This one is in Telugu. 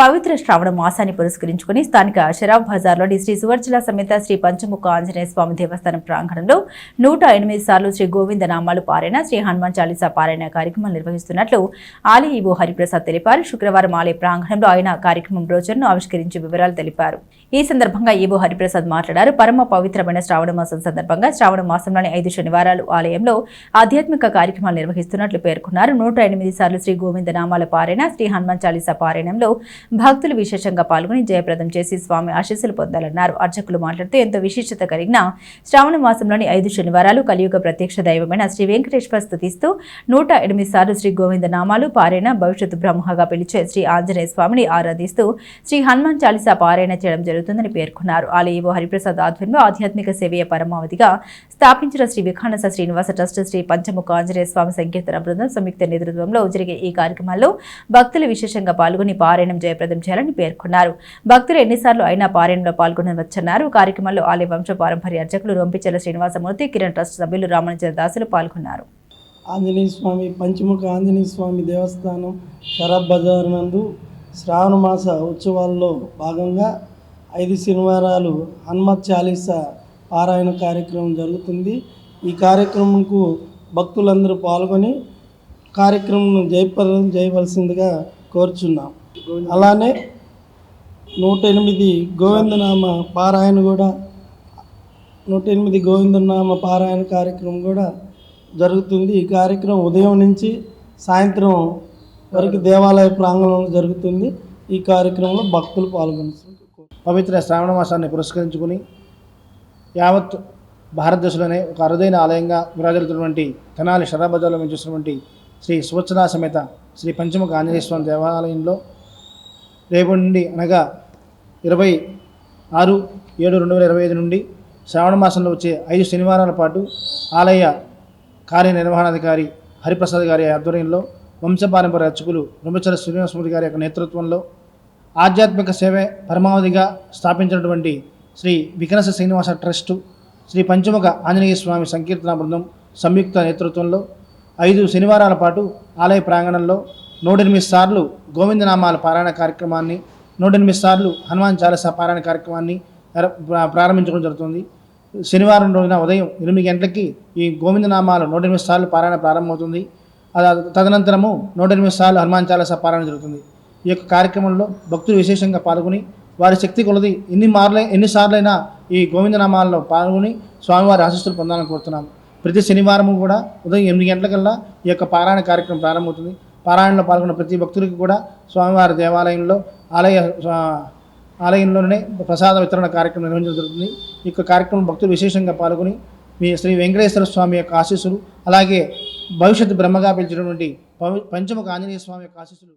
పవిత్ర శ్రావణ మాసాన్ని పురస్కరించుకుని స్థానిక షరాబ్ బజార్లోని శ్రీ సువర్చల సమేత శ్రీ పంచముఖ ఆంజనేయ స్వామి దేవస్థానం ప్రాంగణంలో నూట ఎనిమిది సార్లు శ్రీ గోవింద నామాలు పారాయణ శ్రీ హనుమాన్ చాలీసా పారాయణ కార్యక్రమం నిర్వహిస్తున్నట్లు ఆలయ ఈవో హరిప్రసాద్ తెలిపారు. శుక్రవారం ఆలయ ప్రాంగణంలో ఆయన కార్యక్రమం రోజును ఆవిష్కరించి వివరాలు తెలిపారు. ఈ సందర్భంగా ఈవో హరిప్రసాద్ మాట్లాడారు. పరమ పవిత్రమైన శ్రావణ మాసం సందర్భంగా శ్రావణ మాసంలోని ఐదు శనివారాలు ఆలయంలో ఆధ్యాత్మిక కార్యక్రమాలు నిర్వహిస్తున్నట్లు పేర్కొన్నారు. నూట ఎనిమిది సార్లు శ్రీ గోవింద నామాల పారాయణ శ్రీ హనుమాన్ చాలీసా పారాయణంలో భక్తులు విశేషంగా పాల్గొని జయప్రదం చేసి స్వామి ఆశీస్సులు పొందాలన్నారు. అర్చకులు మాట్లాడుతూ ఎంతో విశిష్టత కలిగిన శ్రావణ మాసంలోని ఐదు శనివారాలు కలియుగ ప్రత్యక్ష దైవమైన శ్రీ వెంకటేశ్వర స్థుతిస్తూ నూట ఎనిమిది సార్లు శ్రీ గోవింద నామాలు పారాయణ భవిష్యత్తు బ్రహ్మగా పిలిచే శ్రీ ఆంజనేయ స్వామిని ఆరాధిస్తూ శ్రీ హనుమాన్ చాలీసా పారాయణ చేయడం జరుగుతుందని పేర్కొన్నారు. ఆలయో హరిప్రసాద్ ఆధ్వర్యంలో ఆధ్యాత్మిక సేవయ పరమావధిగా స్థాపించిన శ్రీ విఖానస శ్రీనివాస ట్రస్ట్ శ్రీ పంచముఖ ఆంజనేయ స్వామి సంకీర్తన బృందం సంయుక్త నేతృత్వంలో జరిగే ఈ కార్యక్రమాల్లో భక్తులు విశేషంగా పాల్గొని పారాయణం జయప్రదం చేయాలని పేర్కొన్నారు. భక్తులు ఎన్నిసార్లు అయినా పారాయణలో పాల్గొనవచ్చన్నారు. కార్యక్రమంలో ఆలయ వంశ పారంపర్య అర్చకులు రొంపిచెల శ్రీనివాసమూర్తి కిరణ్ ట్రస్ట్ సభ్యులు రామణచంద్ర దాసులు పాల్గొన్నారు. ఆంజనేయ స్వామి పంచముఖ ఆంజనేయ స్వామి దేవస్థానం షరబ్ బజార్ నందు శ్రావణ మాస ఉత్సవాల్లో భాగంగా ఐదు శనివారాలు హనుమత్ చాలీస పారాయణ కార్యక్రమం జరుగుతుంది. ఈ కార్యక్రమంకు భక్తులందరూ పాల్గొని కార్యక్రమం జయప్రదం చేయవలసిందిగా కోరుచున్నాం. అలానే నూట ఎనిమిది గోవిందనామ పారాయణ కూడా నూట ఎనిమిది గోవిందనామ పారాయణ కార్యక్రమం కూడా జరుగుతుంది. ఈ కార్యక్రమం ఉదయం నుంచి సాయంత్రం వరకు దేవాలయ ప్రాంగణంలో జరుగుతుంది. ఈ కార్యక్రమంలో భక్తులు పాల్గొన్నారు పవిత్ర శ్రావణ మాసాన్ని పురస్కరించుకుని యావత్ భారతదేశంలోనే ఒక అరుదైన ఆలయంగా విరాజలుతున్నటువంటి తెనాలి శరాబజార్లో మేము చూసినటువంటి శ్రీ సువత్సనా సమేత శ్రీ పంచముఖ ఆంజనేయ స్వామి దేవాలయంలో రేపటి నుండి అనగా ఇరవై ఆరు ఏడు రెండు వేల ఇరవై ఐదు నుండి శ్రావణ మాసంలో వచ్చే ఐదు శనివారాల పాటు ఆలయ కార్యనిర్వహణాధికారి హరిప్రసాద్ గారి ఆధ్వర్యంలో వంశపారంపర అర్చకులు బ్రహ్మచర శ్రీనివాసమూర్తి గారి యొక్క నేతృత్వంలో ఆధ్యాత్మిక సేవ పరమావధిగా స్థాపించినటువంటి శ్రీ వికనస శ్రీనివాస ట్రస్టు శ్రీ పంచముఖ ఆంజనేయ స్వామి సంకీర్తన బృందం సంయుక్త నేతృత్వంలో ఐదు శనివారాల పాటు ఆలయ ప్రాంగణంలో నూట ఎనిమిది సార్లు గోవిందనామాల పారాయణ కార్యక్రమాన్ని నూట ఎనిమిది సార్లు హనుమాన్ చాలస పారాయణ కార్యక్రమాన్ని ప్రారంభించడం జరుగుతుంది. శనివారం రోజున ఉదయం ఎనిమిది గంటలకి ఈ గోవిందనామాలు నూట ఎనిమిది సార్లు పారాయణ ప్రారంభమవుతుంది. తదనంతరము నూట ఎనిమిది సార్లు హనుమాన్ చాలస పారాయణ జరుగుతుంది. ఈ యొక్క కార్యక్రమంలో భక్తులు విశేషంగా పాల్గొని వారి శక్తి కొలది ఎన్ని మార్లై ఎన్నిసార్లైనా ఈ గోవిందనామాల్లో పాల్గొని స్వామివారి ఆశీస్సులు పొందాలని కోరుతున్నాం. ప్రతి శనివారము కూడా ఉదయం ఎనిమిది గంటలకల్లా ఈ యొక్క పారాయణ కార్యక్రమం ప్రారంభమవుతుంది. పారాయణలో పాల్గొన్న ప్రతి భక్తుడికి కూడా స్వామివారి దేవాలయంలో ఆలయ ఆలయంలోనే ప్రసాద వితరణ కార్యక్రమం నిర్వహించడం జరుగుతుంది. ఈ యొక్క కార్యక్రమం భక్తులు విశేషంగా పాల్గొని మీ శ్రీ వెంకటేశ్వర స్వామి యొక్క ఆశీస్సులు అలాగే భవిష్యత్ బ్రహ్మగా పిలిచినటువంటి పంచముఖ ఆంజనేయ స్వామి యొక్క ఆశీస్సులు